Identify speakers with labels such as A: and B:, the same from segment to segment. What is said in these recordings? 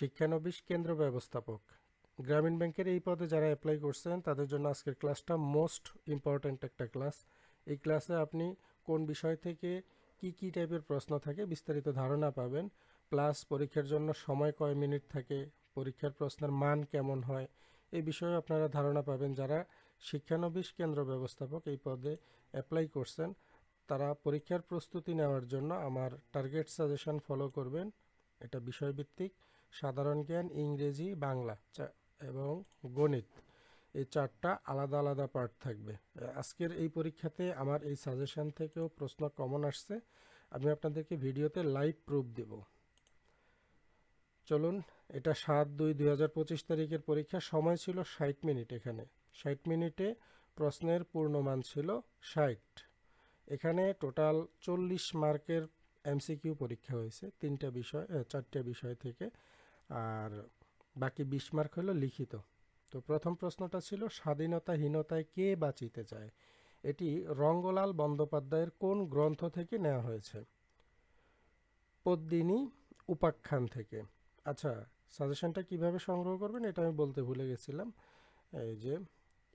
A: শিক্ষানবিশ কেন্দ্র ব্যবস্থাপক। গ্রামীণ ব্যাংকের এই পদে যারা অ্যাপ্লাই করছেন, তাদের জন্য আজকের ক্লাসটা মোস্ট ইম্পর্ট্যান্ট একটা ক্লাস এই ক্লাসে আপনি কোন বিষয় থেকে কি কি টাইপের প্রশ্ন থাকে বিস্তারিত ধারণা পাবেন। প্লাস পরীক্ষার জন্য সময় কয় মিনিট থাকে, পরীক্ষার প্রশ্নের মান কেমন হয়, এই বিষয়ে আপনারা ধারণা পাবেন। যারা শিক্ষানবিশ কেন্দ্র ব্যবস্থাপক এই পদে অ্যাপ্লাই করছেন, তারা পরীক্ষার প্রস্তুতি নেওয়ার জন্য আমার টার্গেট সাজেশন ফলো করবেন। এটা বিষয়ভিত্তিক। সাধারণ জ্ঞান, ইংরেজি, বাংলা এবং গণিত। এই চারটা আলাদা আলাদা পার্ট থাকবে। আজকের এই পরীক্ষাতে আমার এই সাজেশন থেকেও প্রশ্ন কমন আসছে। আমি আপনাদেরকে ভিডিওতে লাইভ প্রুফ দেব। চলুন, এটা সাত দুই দুই তারিখের পরীক্ষা। সময় ছিল ষাট মিনিট এখানে। ষাট মিনিটে প্রশ্নের পূর্ণমান ছিল ষাট। এখানে টোটাল চল্লিশ মার্কের এমসিকিউ পরীক্ষা হয়েছে। তিনটা বিষয় চারটা বিষয় থেকে। আর বাকি বিশ মার্ক হলো লিখিত। তো প্রথম প্রশ্নটা ছিল, স্বাধীনতাহীনতায় কে বাঁচিতে চায়? এটি রঙ্গলাল বন্দ্যোপাধ্যায়ের কোন গ্রন্থ থেকে নেওয়া হয়েছে? পদ্মিনী উপাখ্যান থেকে। আচ্ছা সাজেশনটা কীভাবে সংগ্রহ করবেন এটা আমি বলতে ভুলে গেছিলাম। এই যে,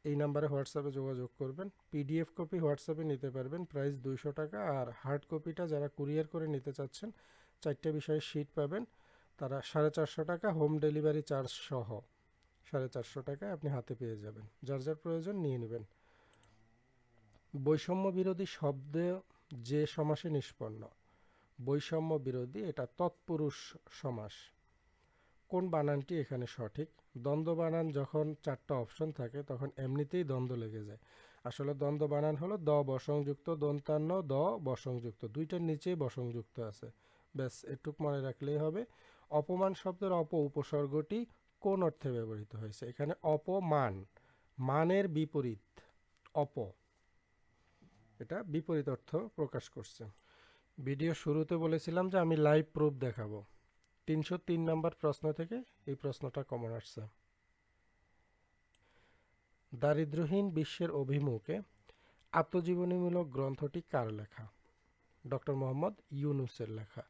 A: এই নাম্বারে হোয়াটসঅ্যাপে যোগাযোগ করবেন, পিডিএফ কপি হোয়াটসঅ্যাপে নিতে পারবেন, প্রাইস দুইশো টাকা, আর হার্ড কপিটা যারা কুরিয়ার করে নিতে চাচ্ছেন, চারটে বিষয়ে শিট পাবেন। তারা সাড়ে চারশো টাকা হোম ডেলিভারি চার্জ সহ সাড়ে চারশো টাকায় আপনি হাতে পেয়ে যাবেন। যার যার প্রয়োজন নিয়ে নেবেন। বৈষম্য বিরোধী শব্দ যে সমাসে নিষ্পন্ন, বৈষম্য বিরোধী এটা তৎপুরুষ সমাস। কোন বানানটি এখানে সঠিক? দ্বন্দ্ব বানান যখন চারটা অপশন থাকে, তখন এমনিতেই দ্বন্দ্ব লেগে যায়। আসলে দ্বন্দ্ব বানান হলো দ বসংযুক্ত, দন্তান্ন, দ বসংযুক্ত। দুইটার নিচেই বসংযুক্ত আছে। ব্যাস, এটুক মনে রাখলেই হবে। অপমান শব্দের অপ উপসর্গটি কোন অর্থে ব্যবহৃত হয়েছে? এখানে অপমান, মানের বিপরীত, অপ। এটা বিপরীত অর্থ প্রকাশ করছে। ভিডিও শুরুতে বলেছিলাম যে আমি লাইভ প্রুফ দেখাবো। তিনশো তিন নম্বর প্রশ্ন থেকে এই প্রশ্নটা কমন আসছে। দারিদ্রহীন বিশ্বের অভিমুখে আত্মজীবনীমূলক গ্রন্থটি কার লেখা? ডক্টর মোহাম্মদ ইউনুসের লেখা।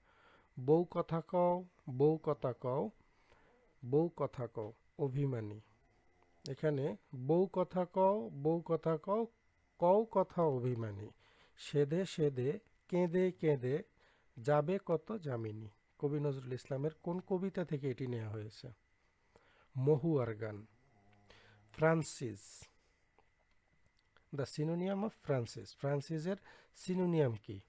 A: বউ কথা কও বউ কথা কও বউ কথা কও অভিমানী। এখানে বউ কথা কও বউ কথা কও কও কথা অভিমানী। সেদে সেদে, কেঁদে কেঁদে যাবে কত জামিনী কবি নজরুল ইসলামের কোন কবিতা থেকে এটি নেওয়া হয়েছে? মহুয়ার গান। Francis. The synonym of Francis. ফ্রান্সিসের synonym কি?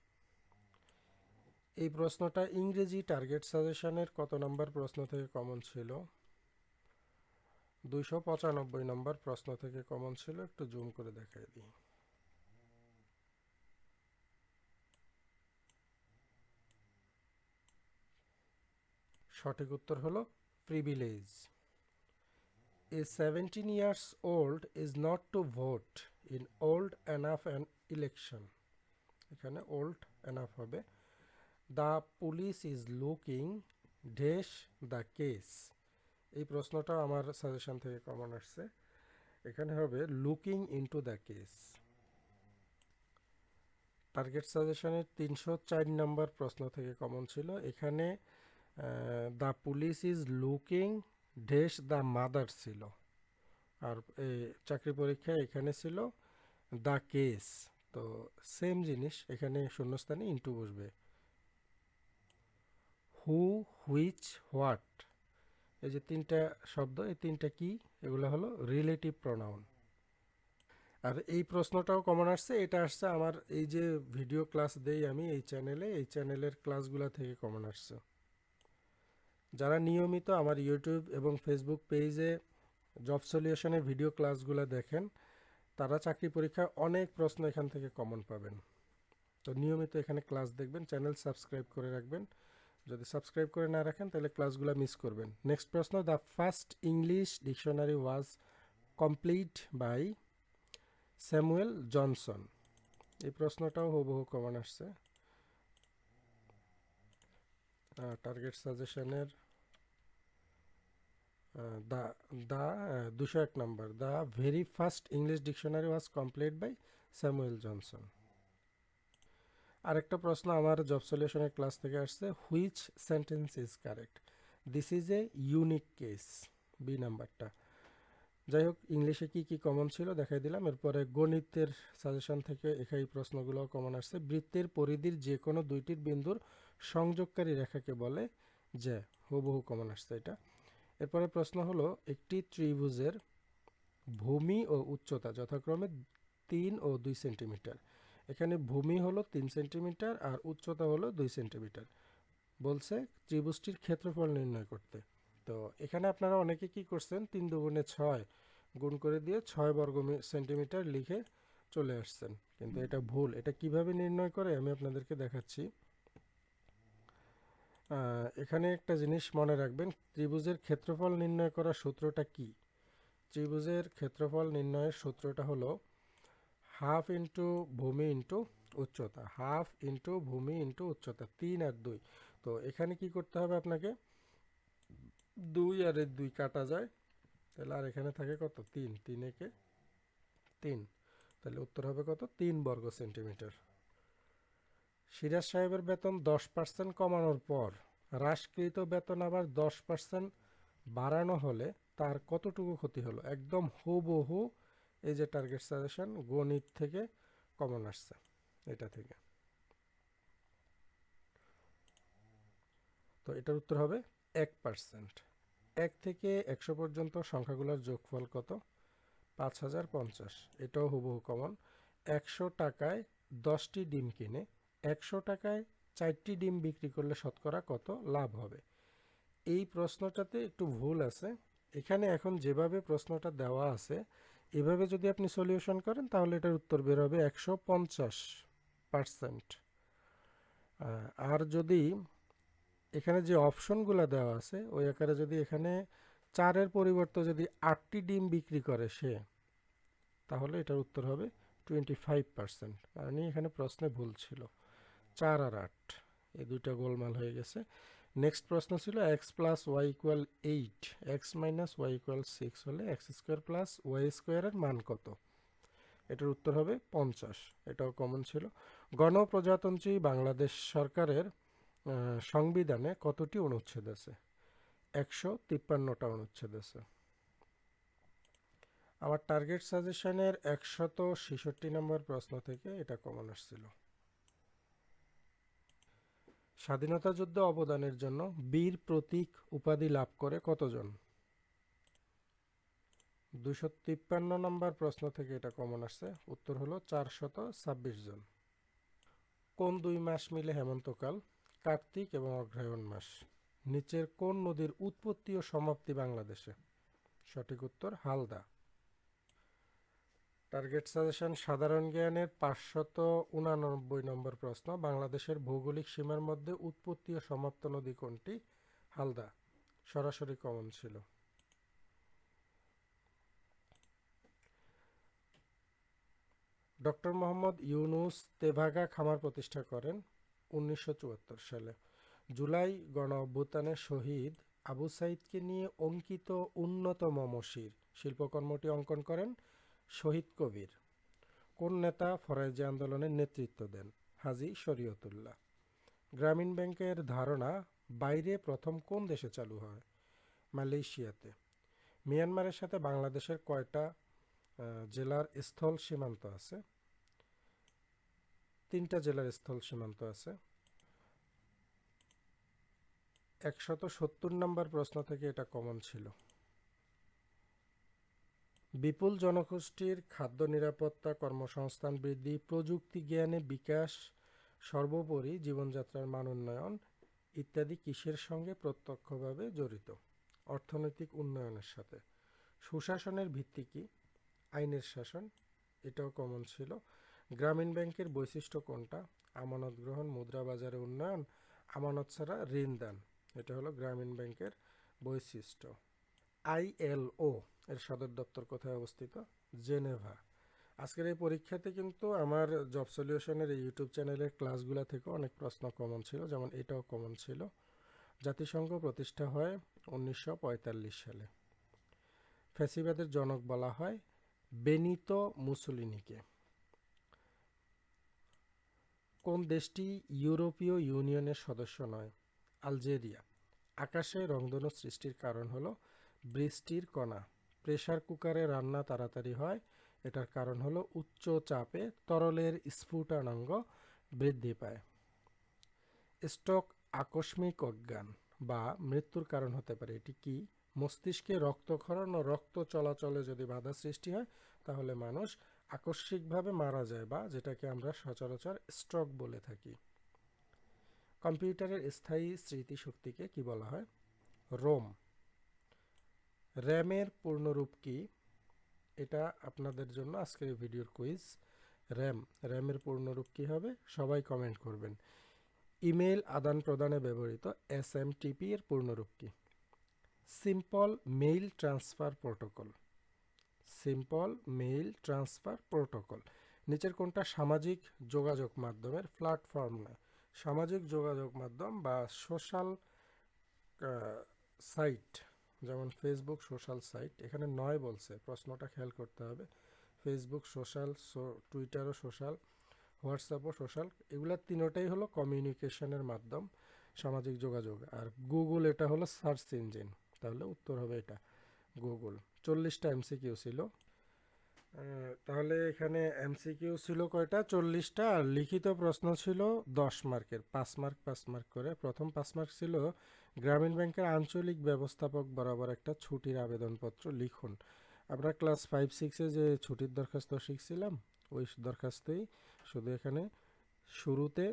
A: এই প্রশ্নটা ইংরেজি টার্গেট সাজেশনের কত নম্বর প্রশ্ন থেকে কমন ছিল? দুইশো পঁচানব্বই নম্বর প্রশ্ন থেকে কমন ছিল, একটু জুম করে দেখাই দিই। সঠিক উত্তর হলো privilege a seventeen years old is not to vote in old enough an election এখানে ওল্ড এনাফ হবে। The police is looking dash the case এই প্রশ্নটা আমার সাজেশন থেকে কমন আসছে। এখানে হবে looking into the case target সাজেশনের তিনশো চার নম্বর প্রশ্ন থেকে কমন ছিল। এখানে the police is looking dash the mother ছিল। আর চাকরি পরীক্ষায় এখানে ছিল দ্য কেস তো সেম জিনিস, এখানে শূন্যস্থানে ইন্টু বসবে। হু হুইচ হোয়াট এই যে তিনটা শব্দ, এই তিনটা কি? এগুলো হলো রিলেটিভ প্রনাউন আর এই প্রশ্নটাও কমন আসছে, এটা আসছে আমার এই যে ভিডিও ক্লাস দেই আমি এই চ্যানেলে এই চ্যানেলের ক্লাসগুলো থেকে কমন আসছে। যারা নিয়মিত আমার ইউটিউব এবং ফেসবুক পেজে জব সলিউশনের ভিডিও ক্লাসগুলো দেখেন, তারা চাকরি পরীক্ষায় অনেক প্রশ্ন এখান থেকে কমন পাবেন। তো নিয়মিত এখানে ক্লাস দেখবেন চ্যানেল সাবস্ক্রাইব করে রাখবেন। যদি সাবস্ক্রাইব করে না রাখেন, তাহলে ক্লাসগুলো মিস করবেন। নেক্সট প্রশ্ন the first English dictionary was complete by Samuel Johnson এই প্রশ্নটাও হুবহু কমন আসছে। টার্গেট সাজেশনের দ্য দ্য দুশো এক নম্বর the very first English dictionary was complete by Samuel Johnson আরেকটা প্রশ্ন আমার জব সলিউশনের ক্লাস থেকে আসছে which sentence is correct this is a unique case B নাম্বারটা যাই হোক, ইংলিশে কি কি কমন ছিল দেখাই দিলাম, এরপরে গণিতের সাজেশন থেকে এখানে প্রশ্নগুলো কমন আসছে। বৃত্তের পরিধির যে কোনো দুইটির বিন্দুর সংযোগকারী রেখাকে বলে যে, হুবহু কমন আসছে এটা। এরপরে প্রশ্ন হলো, একটি ত্রিভুজের ভূমি ও উচ্চতা যথাক্রমে তিন ও দুই সেন্টিমিটার এখানে ভূমি হলো তিন সেন্টিমিটার আর উচ্চতা হলো দুই সেন্টিমিটার। বলছে ত্রিভুজটির ক্ষেত্রফল নির্ণয় করতে। তো এখানে আপনারা অনেকে কি করছেন, তিন দুগুণে ছয় গুণ করে দিয়ে ছয় বর্গ সেন্টিমিটার লিখে চলে আসছেন। কিন্তু এটা ভুল, এটা কীভাবে নির্ণয় করে আমি আপনাদেরকে দেখাচ্ছি। এখানে একটা জিনিস মনে রাখবেন, ত্রিভুজের ক্ষেত্রফল নির্ণয় করার সূত্রটা কি? ত্রিভুজের ক্ষেত্রফল নির্ণয়ের সূত্রটা হলো হাফ ইন্টু ভূমি ইন্টু উচ্চতা, হাফ ইন্টু ভূমি ইন্টু উচ্চতা, তিন আর দুই। তো এখানে কি করতে হবে আপনাকে? দুই আর এর দুই কাটা যায়, তাহলে আর এখানে থাকে কত? তিন তিন একে তিন। তাহলে উত্তর হবে কত? তিন বর্গ সেন্টিমিটার। সিরাজ সাহেবের বেতন দশ পার্সেন্ট কমানোর পর, হ্রাসকৃত বেতন আবার দশ পার্সেন্ট বাড়ানো হলে তার কতটুকু ক্ষতি হলো? একদম হুবহু এই যে টার্গেট সাজেশন গণিত থেকে কমন আসছে, এটা থেকে। তো এটার উত্তর হবে এক পার্সেন্ট এক থেকে একশো পর্যন্ত সংখ্যাগুলোর যোগফল কত? পাঁচ হাজার পঞ্চাশ। এটাও হুবহু কমন একশো টাকায় দশটি ডিম কিনে, একশো টাকায় চারটি ডিম বিক্রি করলে শতকরা কত? লাভ হবে। এই প্রশ্নটাতে একটু ভুল আছে। এখানে এখন যেভাবে প্রশ্নটা দেওয়া আছে এভাবে যদি আপনি সলিউশন করেন, তাহলে এটার উত্তর বের হবে একশো পঞ্চাশ পার্সেন্ট আর যদি এখানে যে অপশনগুলো দেওয়া আছে, ওই আকারে যদি এখানে চারের পরিবর্তে যদি আটটি ডিম বিক্রি করে সে, তাহলে এটার উত্তর হবে টোয়েন্টি ফাইভ পার্সেন্ট মানে এখানে প্রশ্নে ভুল ছিল। চার আর আট, এই দুইটা গোলমাল হয়ে গেছে। নেক্সট প্রশ্ন ছিল X plus Y equal eight X minus Y equal six হলে এক্স স্কোয়ার প্লাস ওয়াই স্কোয়ারের মান কত? এটার উত্তর হবে পঞ্চাশ। এটাও কমন ছিল। গণপ্রজাতন্ত্রী বাংলাদেশ সরকারের সংবিধানে কতটি অনুচ্ছেদ আছে? একশো তিপ্পান্নটা অনুচ্ছেদ আছে। আমার টার্গেট সাজেশনের একশত ছেষট্টি নম্বর প্রশ্ন থেকে এটা কমন আসছিল। স্বাধীনতা যুদ্ধে অবদানের জন্য বীর প্রতীক উপাধি লাভ করে কতজন? দুশো তিপ্পান্ন নম্বর প্রশ্ন থেকে এটা কমন আসছে। উত্তর হলো চারশত ছাব্বিশ জন। কোন দুই মাস মিলে হেমন্তকাল? কার্তিক এবং অগ্রহায়ণ মাস। নিচের কোন নদীর উৎপত্তি ও সমাপ্তি বাংলাদেশে? সঠিক উত্তর, হালদা। টার্গেট সাজেশন সাধারণ জ্ঞানের পাঁচশত উনানব্বই নম্বর প্রশ্ন, বাংলাদেশের ভৌগোলিক সীমার মধ্যে উৎপত্তি ও সমাপ্ত নদী কোনটি? হালদা, সরাসরি কমন ছিল। ডক্টর মোহাম্মদ ইউনুস তেভাগা খামার প্রতিষ্ঠা করেন উনিশশো চুয়াত্তর সালে। জুলাই গণ অভ্যুত্থানে শহীদ আবু সাইদকে নিয়ে অঙ্কিত উন্নত মমশির শিল্পকর্মটি অঙ্কন করেন শহীদ কবির। কোন নেতা ফরাজি আন্দোলনের নেতৃত্ব দেন? হাজি শরীয়তুল্লাহ। গ্রামীণ ব্যাংকের ধারণা, বাইরে প্রথম কোন দেশে চালু হয়? মালয়েশিয়াতে। মিয়ানমারের সাথে বাংলাদেশের কয়টা জেলার স্থল সীমান্ত আছে? তিনটা জেলার স্থল সীমান্ত আছে। একশত সত্তর নম্বর প্রশ্ন থেকে এটা কমন ছিল। বিপুল জনগোষ্ঠীর খাদ্য নিরাপত্তা কর্মসংস্থান বৃদ্ধি, প্রযুক্তি জ্ঞানে বিকাশ, সর্বোপরি জীবনযাত্রার মান উন্নয়ন ইত্যাদি কিসের সঙ্গে প্রত্যক্ষভাবে জড়িত? অর্থনৈতিক উন্নয়নের সাথে। সুশাসনের ভিত্তি কি? আইনের শাসন? এটাও কমন ছিল। গ্রামীণ ব্যাংকের বৈশিষ্ট্য কোনটা? আমানত গ্রহণ, মুদ্রা বাজারে উন্নয়ন, আমানত ছাড়া ঋণ দান। এটা হলো গ্রামীণ ব্যাংকের বৈশিষ্ট্য। আইএলও এর সদর দপ্তর কোথায় অবস্থিত? জেনেভা। আজকের এই পরীক্ষাতে কিন্তু আমার জব সলিউশনের এই ইউটিউব চ্যানেলের ক্লাসগুলো থেকে অনেক প্রশ্ন কমন ছিল, যেমন এটাও কমন ছিল। জাতিসংঘ প্রতিষ্ঠা হয় উনিশশো পঁয়তাল্লিশ সালে। ফ্যাসিবাদের জনক বলা হয় বেনিতো মুসোলিনিকে। কোন দেশটি ইউরোপীয় ইউনিয়নের সদস্য নয়? আলজেরিয়া। আকাশে রংধনু সৃষ্টির কারণ হলো বৃষ্টির কণা। প্রেসার কুকারে রান্না তাড়াতাড়ি হয়। এটার কারণ হলো উচ্চ চাপে তরলের স্ফুটনাঙ্গ বৃদ্ধি পায়। স্ট্রোক আকস্মিক অজ্ঞান বা মৃত্যুর কারণ হতে পারে। এটি কি? মস্তিষ্কে রক্তক্ষরণ ও রক্ত চলাচলে যদি বাধা সৃষ্টি হয়, তাহলে মানুষ আকস্মিকভাবে মারা যায় বা যেটাকে আমরা সচরাচর স্ট্রোক বলে থাকি। কম্পিউটারের স্থায়ী স্মৃতিশক্তিকে কি বলা হয়? রোম। র্যামের পূর্ণরূপ কি? এটা আপনাদের জন্য আজকের ভিডিওর কুইজ। র্যাম, র্যামের পূর্ণরূপ কি হবে? সবাই কমেন্ট করবেন। ইমেল আদান প্রদানে ব্যবহৃত এস এম টিপি এর পূর্ণরূপ কি? Simple mail transfer protocol. Simple mail transfer protocol. নিচের কোনটা সামাজিক যোগাযোগ মাধ্যমের প্ল্যাটফর্ম নয় সামাজিক যোগাযোগ মাধ্যম বা সোশ্যাল সাইট। যেমন ফেসবুক সোশ্যাল সাইট এখানে নয় বলছে, প্রশ্নটা খেয়াল করতে হবে। ফেসবুক সোশ্যাল টুইটারও সোশ্যাল হোয়াটসঅ্যাপও সোশ্যাল এগুলা তিনোটাই হলো কমিউনিকেশনের মাধ্যম, সামাজিক যোগাযোগ। আর গুগল এটা হলো সার্চ ইঞ্জিন তাহলে উত্তর হবে এটা গুগল চল্লিশটা এমসিকিউ ছিল। তাহলে এখানে এমসিকিউ ছিল কয়টা? চল্লিশটা। আর লিখিত প্রশ্ন ছিল দশ মার্কের, পাঁচ মার্ক পাঁচ মার্ক করে। প্রথম পাঁচ মার্ক ছিল গ্রামীণ ব্যাংকের আঞ্চলিক ব্যবস্থাপক বরাবর একটা ছুটির আবেদনপত্র লিখুন। আমরা ক্লাস ফাইভ সিক্সে যে ছুটির দরখাস্ত শিখছিলাম, ওই দরখাস্তই শুধু এখানে শুরুতে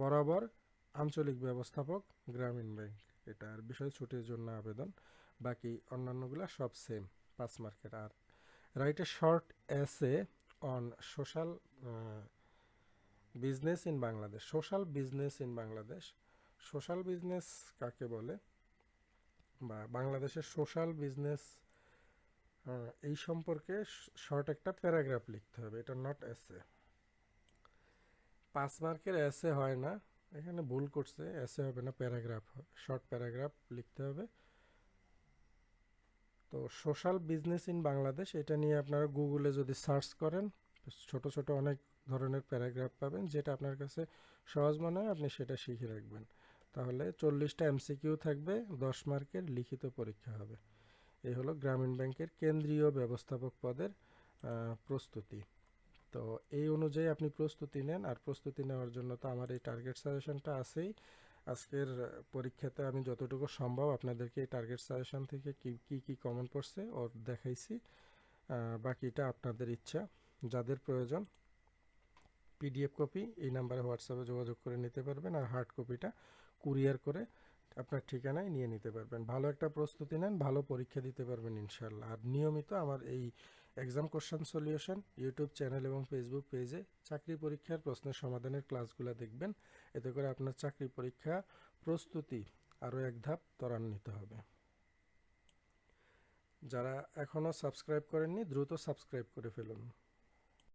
A: বরাবর আঞ্চলিক ব্যবস্থাপক গ্রামীণ ব্যাংক। এটা আর বিষয় ছুটির জন্য আবেদন, বাকি অন্যান্যগুলো সব সেম পাঁচ মার্কের। আর write a short essay on social business in Bangladesh social business in Bangladesh social business কাকে বলে? বা বাংলাদেশের সোশ্যাল বিজনেস এই সম্পর্কে শর্ট একটা প্যারাগ্রাফ লিখতে হবে, এটা নট এসে পাঁচ মার্কের এসে হয় না, এখানে ভুল করছে এসে হবে না, প্যারাগ্রাফ শর্ট প্যারাগ্রাফ লিখতে হবে। তো সোশ্যাল বিজনেস ইন বাংলাদেশ, এটা নিয়ে আপনারা গুগলে যদি সার্চ করেন, ছোট ছোট অনেক ধরনের প্যারাগ্রাফ পাবেন, যেটা আপনার কাছে সহজ মনে হয়, আপনি সেটা শিখে রাখবেন। তাহলে চল্লিশটা এমসিকিউ থাকবে, দশ মার্কের লিখিত পরীক্ষা হবে। এই হলো গ্রামীণ ব্যাংকের কেন্দ্রীয় ব্যবস্থাপক পদের প্রস্তুতি। তো এই অনুযায়ী আপনি প্রস্তুতি নেন, আর প্রস্তুতি নেওয়ার জন্য তো আমার এই টার্গেট সাজেশনটা আছেই। আজকের পরীক্ষাতে আমি যতটুকু সম্ভব আপনাদেরকে এই টার্গেট সাজেশন থেকে কি কি কি কমন পড়ছে ও দেখাইছি। বাকিটা আপনাদের ইচ্ছা, যাদের প্রয়োজন পিডিএফ কপি এই নাম্বারে হোয়াটসঅ্যাপে যোগাযোগ করে নিতে পারবেন আর হার্ড কপিটা কুরিয়ার করে আপনার ঠিকানায় নিয়ে নিতে পারবেন। ভালো একটা প্রস্তুতি নেন, ভালো পরীক্ষা দিতে পারবেন ইনশাল্লাহ আর নিয়মিত আমার এই exam question solution YouTube channel এবং ফেসবুক পেজে চাকরি পরীক্ষার প্রশ্নের সমাধানের ক্লাসগুলো দেখবেন। এতে করে আপনার চাকরি পরীক্ষা প্রস্তুতি আরও এক ধাপ ত্বরান্বিত হবে। যারা এখনও সাবস্ক্রাইব করেননি, দ্রুত সাবস্ক্রাইব করে ফেলুন।